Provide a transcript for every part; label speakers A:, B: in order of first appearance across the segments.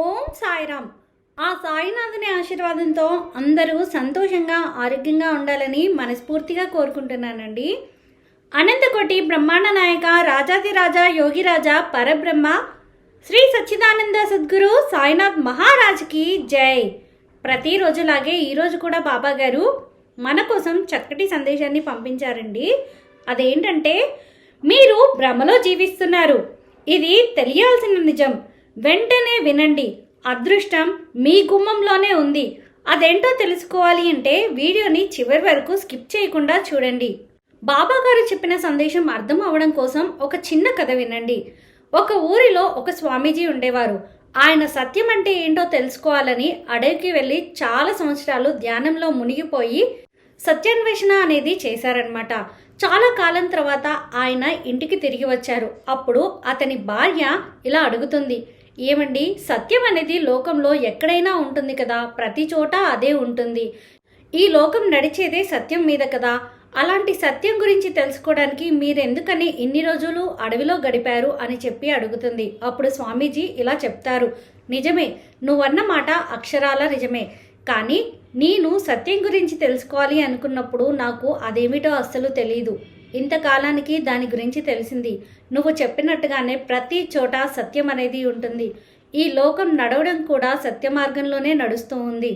A: ఓం సాయిరామ్. ఆ సాయినాథుని ఆశీర్వాదంతో అందరూ సంతోషంగా ఆరోగ్యంగా ఉండాలని మనస్ఫూర్తిగా కోరుకుంటున్నానండి. అనంతకోటి బ్రహ్మాండ నాయక రాజాదిరాజా యోగిరాజా పరబ్రహ్మ శ్రీ సచ్చిదానంద సద్గురు సాయినాథ్ మహారాజ్కి జై. ప్రతిరోజులాగే ఈరోజు కూడా బాబా గారు మన కోసం చక్కటి సందేశాన్ని పంపించారండి. అదేంటంటే మీరు భ్రమలో జీవిస్తున్నారు. ఇది తెలియాల్సిన నిజం. వెంటనే వినండి. అదృష్టం మీ గుమ్మంలోనే ఉంది. అదేంటో తెలుసుకోవాలి అంటే వీడియోని చివరి వరకు స్కిప్ చేయకుండా చూడండి. బాబా గారు చెప్పిన సందేశం అర్థం అవడం కోసం ఒక చిన్న కథ వినండి. ఒక ఊరిలో ఒక స్వామీజీ ఉండేవారు. ఆయన సత్యం అంటే ఏంటో తెలుసుకోవాలని అడవికి వెళ్ళి చాలా సంవత్సరాలు ధ్యానంలో మునిగిపోయి సత్యాన్వేషణ అనేది చేశారనమాట చాలా కాలం తర్వాత ఆయన ఇంటికి తిరిగి వచ్చారు. అప్పుడు అతని భార్య ఇలా అడుగుతుంది. ఏమండి? సత్యం అనేది లోకంలో ఎక్కడైనా ఉంటుంది కదా? ప్రతి చోట అదే ఉంటుంది. ఈ లోకం నడిచేదే సత్యం మీద కదా? అలాంటి సత్యం గురించి తెలుసుకోవడానికి మీరెందుకని ఇన్ని రోజులు అడవిలో గడిపారు అని చెప్పి అడుగుతుంది. అప్పుడు స్వామీజీ ఇలా చెప్తారు. నిజమే నువ్వన్న మాట అక్షరాల నిజమే. కానీ నేను సత్యం గురించి తెలుసుకోవాలి అనుకున్నప్పుడు నాకు అదేమిటో అస్సలు తెలియదు ఇంతకాలానికి దాని గురించి తెలిసింది. నువ్వు చెప్పినట్టుగానే ప్రతి చోట సత్యం అనేది ఉంటుంది. ఈ లోకం నడవడం కూడా సత్య మార్గంలోనే నడుస్తూ ఉంది.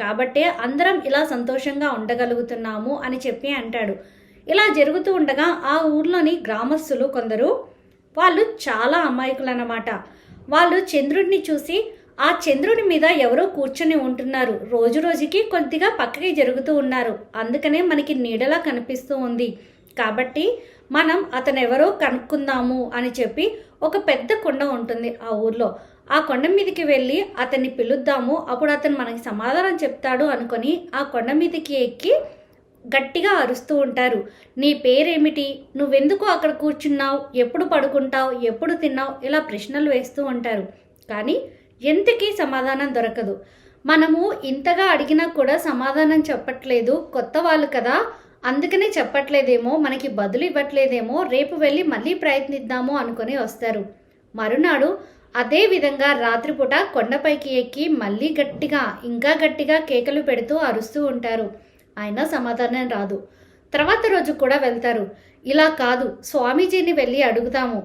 A: కాబట్టే అందరం ఇలా సంతోషంగా ఉండగలుగుతున్నాము అని చెప్పి అంటాడు. ఇలా జరుగుతూ ఉండగా ఆ ఊర్లోని గ్రామస్తులు కొందరు వాళ్ళు చాలా అమాయకులు అన్నమాట వాళ్ళు చంద్రుడిని చూసి ఆ చంద్రుడి మీద ఎవరో కూర్చొని ఉంటున్నారు. రోజు రోజుకి కొద్దిగా పక్కకి జరుగుతూ ఉన్నారు. అందుకనే మనకి నీడలా కనిపిస్తూ ఉంది. కాబట్టి మనం అతను ఎవరో కనుక్కుందాము అని చెప్పి ఒక పెద్ద కొండ ఉంటుంది ఆ ఊర్లో. ఆ కొండ మీదకి వెళ్ళి అతన్ని పిలుద్దాము. అప్పుడు అతను మనకి సమాధానం చెప్తాడు అనుకొని ఆ కొండ మీదకి ఎక్కి గట్టిగా అరుస్తూ ఉంటారు. నీ పేరేమిటి? నువ్వెందుకు అక్కడ కూర్చున్నావు? ఎప్పుడు పడుకుంటావు? ఎప్పుడు తిన్నావు? ఇలా ప్రశ్నలు వేస్తూ ఉంటారు. కానీ ఎంతకీ సమాధానం దొరకదు. మనము ఇంతగా అడిగినా కూడా సమాధానం చెప్పట్లేదు. కొత్త వాళ్ళు కదా. అందుకనే చెప్పట్లేదేమో మనకి బదులు ఇవ్వట్లేదేమో రేపు వెళ్ళి మళ్ళీ ప్రయత్నిద్దాము అనుకొని వస్తారు. మరునాడు అదే విధంగా రాత్రిపూట కొండపైకి ఎక్కి మళ్ళీ గట్టిగా ఇంకా గట్టిగా కేకలు పెడుతూ అరుస్తూ ఉంటారు. అయినా సమాధానం రాదు. తర్వాత రోజు కూడా వెళ్తారు. ఇలా కాదు స్వామీజీని వెళ్ళి అడుగుతాము.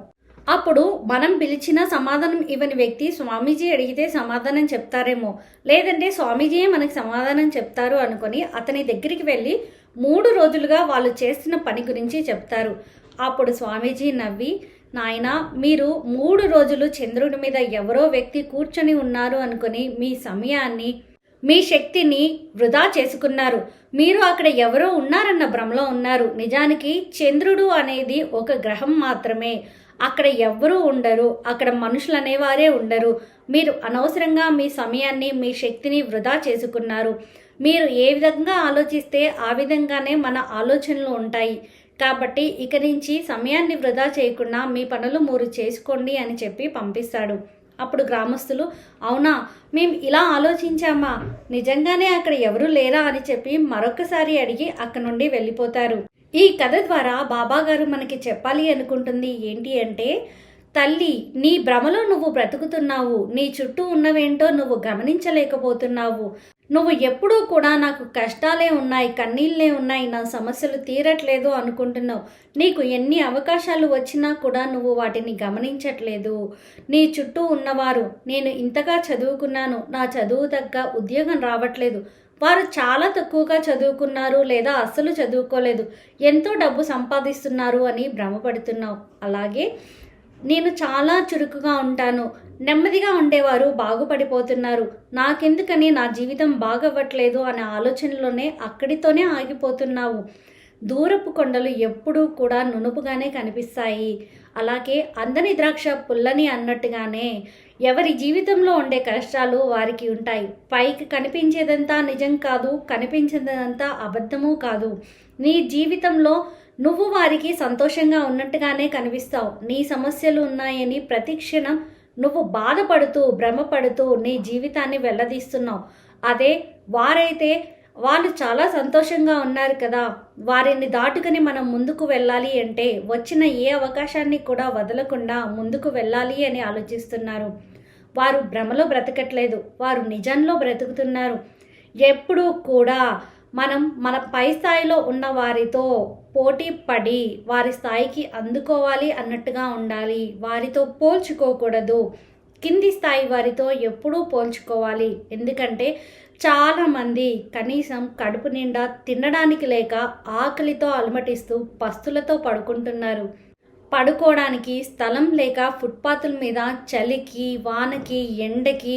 A: అప్పుడు మనం పిలిచిన సమాధానం ఇవ్వని వ్యక్తి స్వామీజీ అడిగితే సమాధానం చెప్తారేమో. లేదంటే స్వామీజీయే మనకి సమాధానం చెప్తారు అనుకొని అతని దగ్గరికి వెళ్ళి మూడు రోజులుగా వాళ్ళు చేస్తున్న పని గురించి చెప్తారు. అప్పుడు స్వామీజీ నవ్వి నాయన మీరు మూడు రోజులు చంద్రుడి మీద ఎవరో వ్యక్తి కూర్చొని ఉన్నారు అనుకొని మీ సమయాన్ని మీ శక్తిని వృధా చేసుకున్నారు. మీరు అక్కడ ఎవరో ఉన్నారన్న భ్రమలో ఉన్నారు. నిజానికి చంద్రుడు అనేది ఒక గ్రహం మాత్రమే. అక్కడ ఎవ్వరూ ఉండరు అక్కడ మనుషులు అనేవారే ఉండరు. మీరు అనవసరంగా మీ సమయాన్ని మీ శక్తిని వృధా చేసుకున్నారు. మీరు ఏ విధంగా ఆలోచిస్తే ఆ విధంగానే మన ఆలోచనలు ఉంటాయి. కాబట్టి ఇక నుంచి సమయాన్ని వృధా చేయకుండా మీ పనులు మీరు చేసుకోండి అని చెప్పి పంపిస్తాడు. అప్పుడు గ్రామస్తులు అవునా మేము ఇలా ఆలోచించామా? నిజంగానే అక్కడ ఎవరూ లేరా? అని చెప్పి మరొకసారి అడిగి అక్కడ నుండి వెళ్ళిపోతారు. ఈ కథ ద్వారా బాబాగారు మనకి చెప్పాలి అనుకుంటుంది ఏంటి అంటే తల్లి నీ భ్రమలో నువ్వు బ్రతుకుతున్నావు. నీ చుట్టూ ఉన్నవేంటో నువ్వు గమనించలేకపోతున్నావు. నువ్వు ఎప్పుడూ కూడా నాకు కష్టాలే ఉన్నాయి కన్నీళ్ళే ఉన్నాయి నా సమస్యలు తీరట్లేదు అనుకుంటున్నావు. నీకు ఎన్ని అవకాశాలు వచ్చినా కూడా నువ్వు వాటిని గమనించట్లేదు. నీ చుట్టూ ఉన్నవారు నేను ఇంతగా చదువుకున్నాను. నా చదువు తగ్గ ఉద్యోగం రావట్లేదు. వారు చాలా తక్కువగా చదువుకున్నారు లేదా అస్సలు చదువుకోలేదు. ఎంతో డబ్బు సంపాదిస్తున్నారు అని భ్రమపడుతున్నావు. అలాగే నేను చాలా చురుకుగా ఉంటాను. నెమ్మదిగా ఉండేవారు బాగుపడిపోతున్నారు. నాకెందుకని నా జీవితం బాగవ్వట్లేదు అనే ఆలోచనలోనే అక్కడితోనే ఆగిపోతున్నావు. దూరపు కొండలు ఎప్పుడూ కూడా నునుపుగానే కనిపిస్తాయి. అలాగే అందని ద్రాక్ష పుల్లని అన్నట్టుగానే ఎవరి జీవితంలో ఉండే కష్టాలు వారికి ఉంటాయి. పైకి కనిపించేదంతా నిజం కాదు కనిపించేదంతా అబద్ధము కాదు. నీ జీవితంలో నువ్వు వారికి సంతోషంగా ఉన్నట్టుగానే కనిపిస్తావు. నీ సమస్యలు ఉన్నాయని ప్రతిక్షణం నువ్వు బాధపడుతూ భ్రమపడుతూ నీ జీవితాన్ని వెళ్ళదీస్తున్నావు అదే వారైతే వాళ్ళు చాలా సంతోషంగా ఉన్నారు కదా. వారిని దాటుకుని మనం ముందుకు వెళ్ళాలి అంటే వచ్చిన ఏ అవకాశాన్ని కూడా వదలకుండా ముందుకు వెళ్ళాలి అని ఆలోచిస్తున్నారు. వారు భ్రమలో బ్రతకట్లేదు. వారు నిజంలో బ్రతుకుతున్నారు. ఎప్పుడూ కూడా మనం మన పై స్థాయిలో ఉన్న వారితో పోటీ పడి వారి స్థాయికి అందుకోవాలి అన్నట్టుగా ఉండాలి. వారితో పోల్చుకోకూడదు. కింది స్థాయి వారితో ఎప్పుడూ పోల్చుకోవాలి. ఎందుకంటే చాలామంది కనీసం కడుపు నిండా తినడానికి లేక ఆకలితో అలమటిస్తూ పస్తులతో పడుకుంటున్నారు. పడుకోవడానికి స్థలం లేక ఫుట్పాతుల మీద చలికి వానకి ఎండకి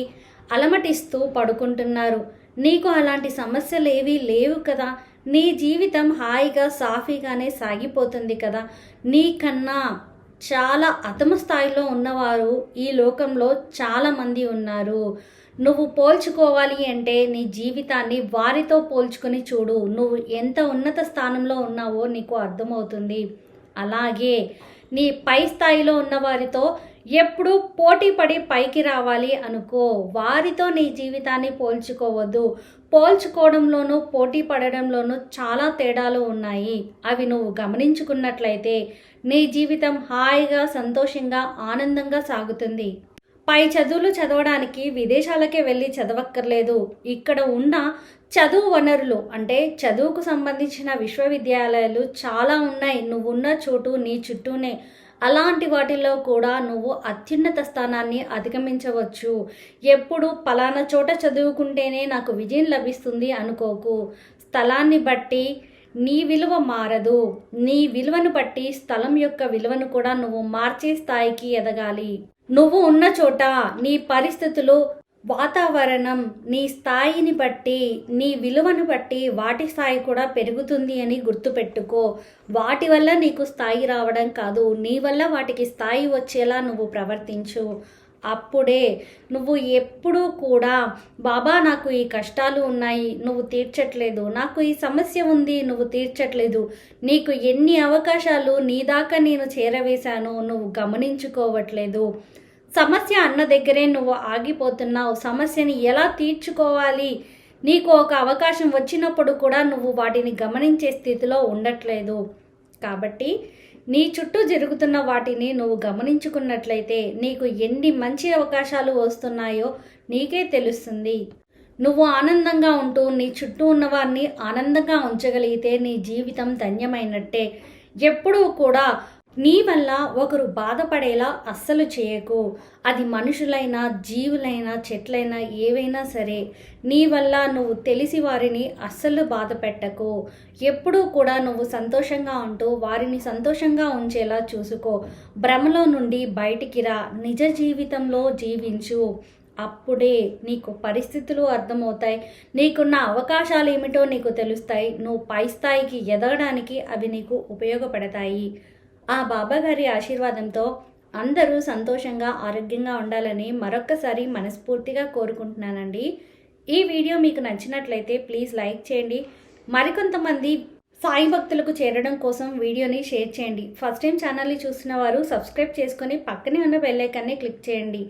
A: అలమటిస్తూ పడుకుంటున్నారు. నీకు అలాంటి సమస్యలు ఏవీ లేవు కదా? నీ జీవితం హాయిగా సాఫీగానే సాగిపోతుంది కదా? నీకన్నా చాలా అతమ స్థాయిలో ఉన్నవారు ఈ లోకంలో చాలామంది ఉన్నారు. నువ్వు పోల్చుకోవాలి అంటే నీ జీవితాన్ని వారితో పోల్చుకొని చూడు. నువ్వు ఎంత ఉన్నత స్థానంలో ఉన్నావో నీకు అర్థమవుతుంది. అలాగే నీ పై స్థాయిలో ఉన్న వారితో ఎప్పుడు పోటీ పడి పైకి రావాలి అనుకో. వారితో నీ జీవితాన్ని పోల్చుకోవద్దు. పోల్చుకోవడంలోనూ పోటీ పడడంలోనూ చాలా తేడాలు ఉన్నాయి. అవి నువ్వు గమనించుకున్నట్లయితే నీ జీవితం హాయిగా సంతోషంగా ఆనందంగా సాగుతుంది. పై చదువులు చదవడానికి విదేశాలకే వెళ్ళి చదవక్కర్లేదు. ఇక్కడ ఉన్న చదువు వనరులు అంటే చదువుకు సంబంధించిన విశ్వవిద్యాలయాలు చాలా ఉన్నాయి. నువ్వున్న చోటు నీ చుట్టూనే. అలాంటి వాటిల్లో కూడా నువ్వు అత్యున్నత స్థానాన్ని అధిగమించవచ్చు. ఎప్పుడు పలానా చోట చదువుకుంటేనే నాకు విజయం లభిస్తుంది అనుకోకు. స్థలాన్ని బట్టి నీ విలువ మారదు. నీ విలువను బట్టి స్థలం యొక్క విలువను కూడా నువ్వు మార్చే స్థాయికి ఎదగాలి. నువ్వు ఉన్న చోట నీ పరిస్థితులు వాతావరణం నీ స్థాయిని బట్టి నీ విలువను బట్టి వాటి స్థాయి కూడా పెరుగుతుంది అని గుర్తుపెట్టుకో. వాటి వల్ల నీకు స్థాయి రావడం కాదు. నీ వల్ల వాటికి స్థాయి వచ్చేలా నువ్వు ప్రవర్తించు. అప్పుడే నువ్వు ఎప్పుడూ కూడా బాబా నాకు ఈ కష్టాలు ఉన్నాయి నువ్వు తీర్చట్లేదు. నాకు ఈ సమస్య ఉంది నువ్వు తీర్చట్లేదు. నీకు ఎన్ని అవకాశాలు నీ దాకా నేను చేరవేశాను నువ్వు గమనించుకోవట్లేదు. సమస్య అన్న దగ్గరే నువ్వు ఆగిపోతున్నావు. సమస్యని ఎలా తీర్చుకోవాలి? నీకు ఒక అవకాశం వచ్చినప్పుడు కూడా నువ్వు వాటిని గమనించే స్థితిలో ఉండట్లేదు. కాబట్టి నీ చుట్టూ జరుగుతున్న వాటిని నువ్వు గమనించుకున్నట్లయితే నీకు ఎన్ని మంచి అవకాశాలు వస్తున్నాయో నీకే తెలుస్తుంది. నువ్వు ఆనందంగా ఉంటూ నీ చుట్టూ ఉన్నవారిని ఆనందంగా ఉంచగలిగితే నీ జీవితం ధన్యమైనట్టే. ఎప్పుడూ కూడా నీ వల్ల ఒకరు బాధపడేలా అస్సలు చేయకు. అది మనుషులైనా జీవులైనా చెట్లైనా ఏవైనా సరే నీ వల్ల నువ్వు తెలిసి వారిని అస్సలు బాధ పెట్టకు. ఎప్పుడూ కూడా నువ్వు సంతోషంగా ఉంటూ వారిని సంతోషంగా ఉంచేలా చూసుకో. భ్రమలో నుండి బయటికి రా. నిజ జీవితంలో జీవించు. అప్పుడే నీకు పరిస్థితులు అర్థమవుతాయి. నీకున్న అవకాశాలు ఏమిటో నీకు తెలుస్తాయి. నువ్వు పై స్థాయికి ఎదగడానికి అవి నీకు ఉపయోగపడతాయి. ఆ బాబాగారి ఆశీర్వాదంతో అందరూ సంతోషంగా ఆరోగ్యంగా ఉండాలని మరొక్కసారి మనస్ఫూర్తిగా కోరుకుంటున్నానండి. ఈ వీడియో మీకు నచ్చినట్లయితే ప్లీజ్ లైక్ చేయండి. మరికొంతమంది సాయి భక్తులకు చేరడం కోసం వీడియోని షేర్ చేయండి. ఫస్ట్ టైం ఛానల్ని చూసిన వారు సబ్స్క్రైబ్ చేసుకొని పక్కనే ఉన్న బెల్లైకాన్ని క్లిక్ చేయండి.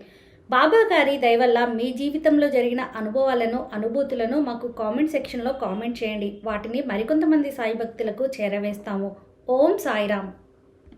A: బాబా గారి దయవల్ల మీ జీవితంలో జరిగిన అనుభవాలను అనుభూతులను మాకు కామెంట్ సెక్షన్లో కామెంట్ చేయండి. వాటిని మరికొంతమంది సాయి భక్తులకు చేరవేస్తాము. ఓం సాయిరామ్.